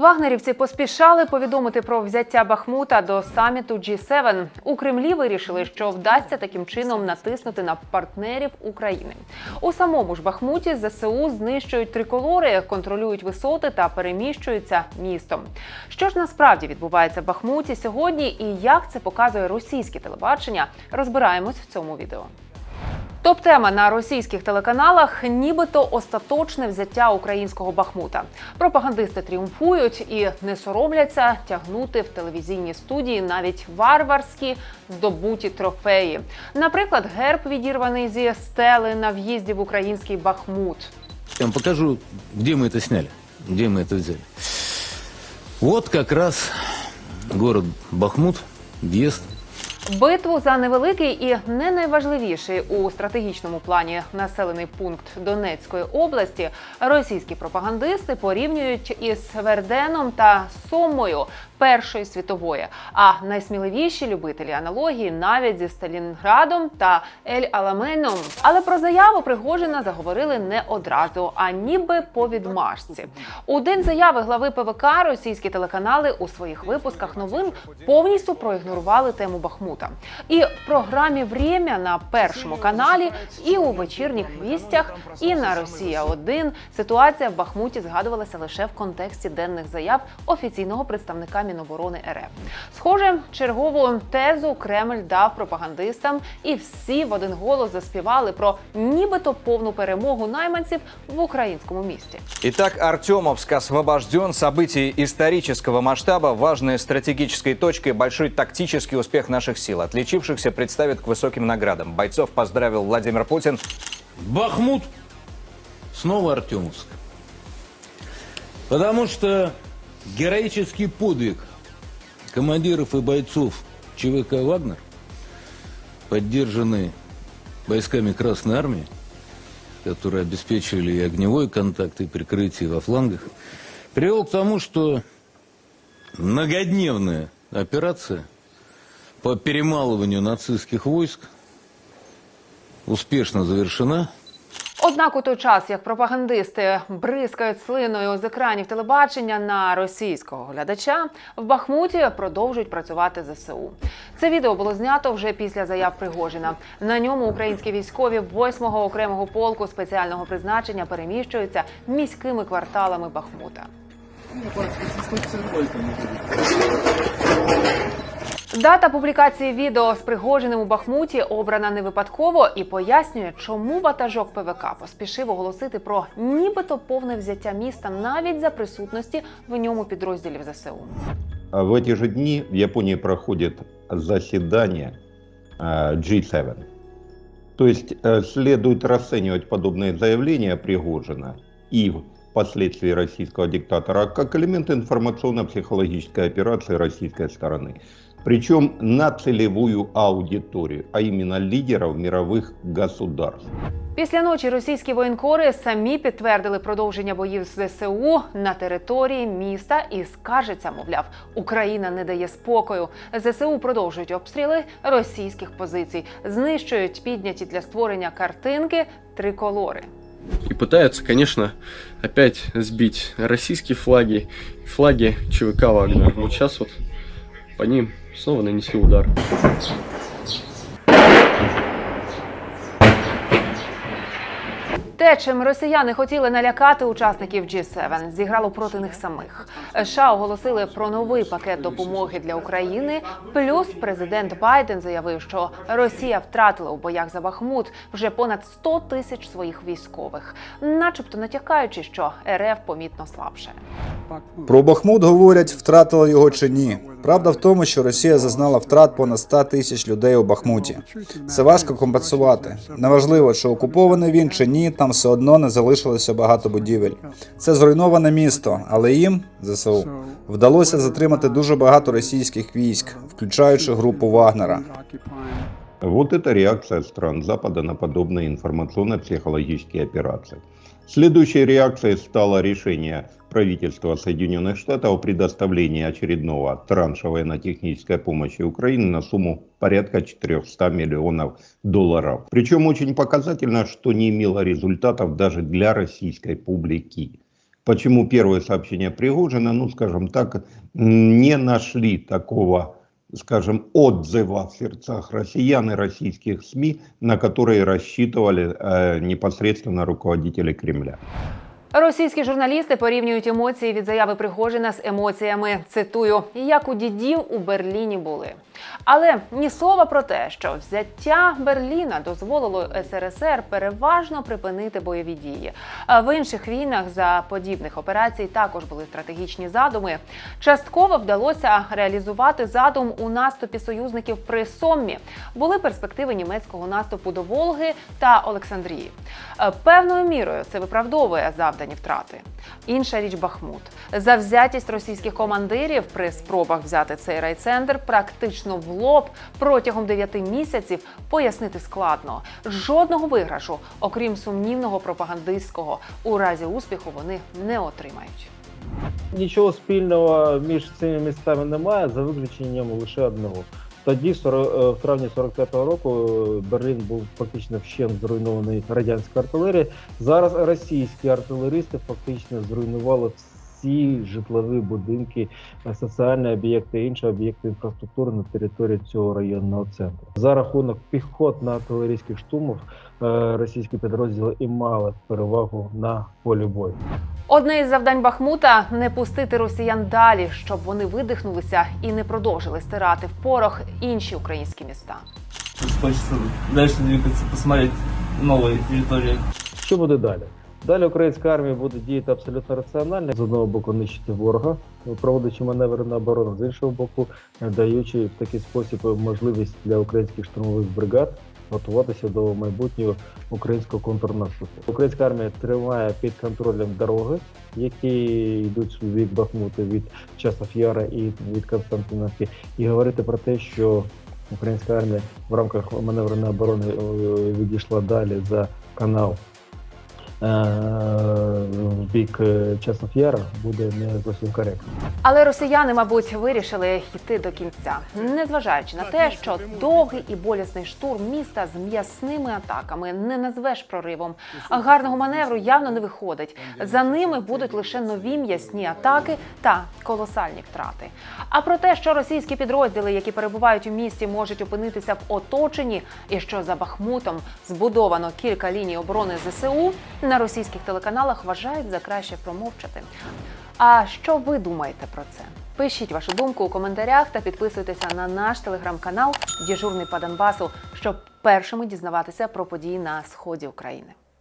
Вагнерівці поспішали повідомити про взяття Бахмута до саміту G7. У Кремлі вирішили, що вдасться таким чином натиснути на партнерів України. У самому ж Бахмуті ЗСУ знищують триколори, контролюють висоти та переміщуються містом. Що ж насправді відбувається в Бахмуті сьогодні, і як це показує російське телебачення, розбираємось в цьому відео. Топ-тема на російських телеканалах нібито остаточне взяття українського Бахмута. Пропагандисти тріумфують і не соромляться тягнути в телевізійні студії навіть варварські здобуті трофеї. Наприклад, герб відірваний зі стели на в'їзді в український Бахмут. Я вам покажу, где мы это сняли, где мы это взяли. Вот как раз город Бахмут, въезд. Битву за невеликий і не найважливіший у стратегічному плані населений пункт Донецької області. Російські пропагандисти порівнюють із Верденом та Сомою Першої світової. А найсміливіші любителі аналогії навіть зі Сталінградом та Ель Аламеном. Але про заяву Пригожина заговорили не одразу, а ніби по відмашці. У день заяви глави ПВК російські телеканали у своїх випусках новин повністю проігнорували тему Бахмута. І в програмі «Время» на першому каналі, і у вечірніх вістях, і на Росія 1 ситуація в Бахмуті згадувалася лише в контексті денних заяв офіційного представника Міноборони РФ. Схоже, чергову тезу Кремль дав пропагандистам, і всі в один голос заспівали про нібито повну перемогу найманців в українському місті. Итак, Артемовск освобожден. Событие исторического масштаба, важной стратегической точкой, большой тактический успех наших сил. Отличившихся представят к высоким наградам. Бойцов поздравил Владимир Путин. Бахмут, снова Артемовск. Потому что героический подвиг командиров и бойцов ЧВК «Вагнер», поддержанный войсками Красной Армии, которые обеспечивали и огневой контакт, и прикрытие во флангах, привел к тому, что многодневная операция по перемалыванию нацистских войск успешно завершена. Однак у той час, як пропагандисти бризкають слиною з екранів телебачення на російського глядача, в Бахмуті продовжують працювати ЗСУ. Це відео було знято вже після заяв Пригожина. На ньому українські військові 8-го окремого полку спеціального призначення переміщуються міськими кварталами Бахмута. Дата публікації відео з Пригожиним у Бахмуті обрана не випадково і пояснює, чому ватажок ПВК поспішив оголосити про нібито повне взяття міста навіть за присутності в ньому підрозділів ЗСУ. А В эти же дни в Японии проходит заседание э, G7. То есть э, следует расценивать подобные заявления Пригожина и впоследствии российского диктатора как элемент информационно-психологической операции российской стороны. Причем на целевую аудиторию, а именно лидеров мировых государств. Після ночі російські воєнкори самі підтвердили продовження боїв з ЗСУ на території міста і скаржаться, мовляв, Україна не дає спокою. ЗСУ продовжують обстріли російських позицій, знищують підняті для створення картинки триколори. И пытаются, конечно, опять сбить российские флаги, флаги ЧВК Вагнер. Вот сейчас вот по ним снова нанесли удар. Те, чим росіяни хотіли налякати учасників G7, зіграло проти них самих. США оголосили про новий пакет допомоги для України. Плюс президент Байден заявив, що Росія втратила у боях за Бахмут вже понад 100 тисяч своїх військових, начебто натякаючи, що РФ помітно слабше. Про Бахмут говорять, втратила його чи ні. Правда в тому, що Росія зазнала втрат понад 100 тисяч людей у Бахмуті. Це важко компенсувати. Неважливо, чи окупований він чи ні, там все одно не залишилося багато будівель. Це зруйноване місто, але їм ЗСУ вдалося затримати дуже багато російських військ, включаючи групу Вагнера. Вот это реакция стран Запада на подобные информационно-психологические операции. Следующей реакцией стало решение правительства Соединенных Штатов о предоставлении очередного транша военно-технической помощи Украине на сумму порядка 400 миллионов долларов. Причем очень показательно, что не имело результатов даже для российской публики. Почему первое сообщение Пригожина, ну, скажем так, не нашли такого, скажем, отзыва в сердцах россиян и российских СМИ, на которые рассчитывали э, непосредственно руководители Кремля. Російські журналісти порівнюють емоції від заяви Пригожина з емоціями. Цитую, як у дідів у Берліні були. Але ні слова про те, що взяття Берліна дозволило СРСР переважно припинити бойові дії. В інших війнах за подібних операцій також були стратегічні задуми. Частково вдалося реалізувати задум у наступі союзників при Соммі. Були перспективи німецького наступу до Волги та Олександрії. Е, Певною мірою це виправдовує завдані втрати. Інша річ Бахмут. Завзятість російських командирів при спробах взяти цей райцентр практично в лоб протягом 9 місяців пояснити складно. Жодного виграшу, окрім сумнівного пропагандистського, у разі успіху вони не отримають. Нічого спільного між цими містами немає, за виключенням лише одного. Тоді, в е, травні 45-го року, е, Берлін був фактично вщент зруйнований радянською артилерією. Зараз російські артилеристи фактично зруйнували всі житлові будинки, е, соціальні об'єкти, інші об'єкти інфраструктури на території цього районного центру. За рахунок піхотно-артилерійських штурмів російські підрозділи і мали перевагу на полі бою. Одне із завдань Бахмута не пустити росіян далі, щоб вони видихнулися і не продовжили стирати в порох інші українські міста. Хочется дальше двигаться, посмотреть новые территории. Що буде далі? Далі українська армія буде діяти абсолютно раціонально. З одного боку, нищити ворога, проводячи маневри на оборону, з іншого боку, даючи в такий спосіб можливість для українських штурмових бригад готуватися до майбутнього українського контрнаступу. Українська армія тримає під контролем дороги, які йдуть від Бахмута від Часов Яра і від Константиновки, і говорити про те, що українська армія в рамках маневреної оборони е, відійшла далі за канал бік е, буде не зовсім коректно. Але росіяни, мабуть, вирішили йти до кінця, незважаючи на те, що довгий і болісний штурм міста з м'ясними атаками не назвеш проривом. А гарного маневру явно не виходить. За ними будуть лише нові м'ясні атаки та колосальні втрати. А про те, що російські підрозділи, які перебувають у місті, можуть опинитися в оточенні, і що за Бахмутом збудовано кілька ліній оборони ЗСУ, на російських телеканалах вважають за краще промовчати. А що ви думаєте про це? Пишіть вашу думку у коментарях та підписуйтеся на наш телеграм-канал Діжурний по Донбасу, щоб першими дізнаватися про події на сході України.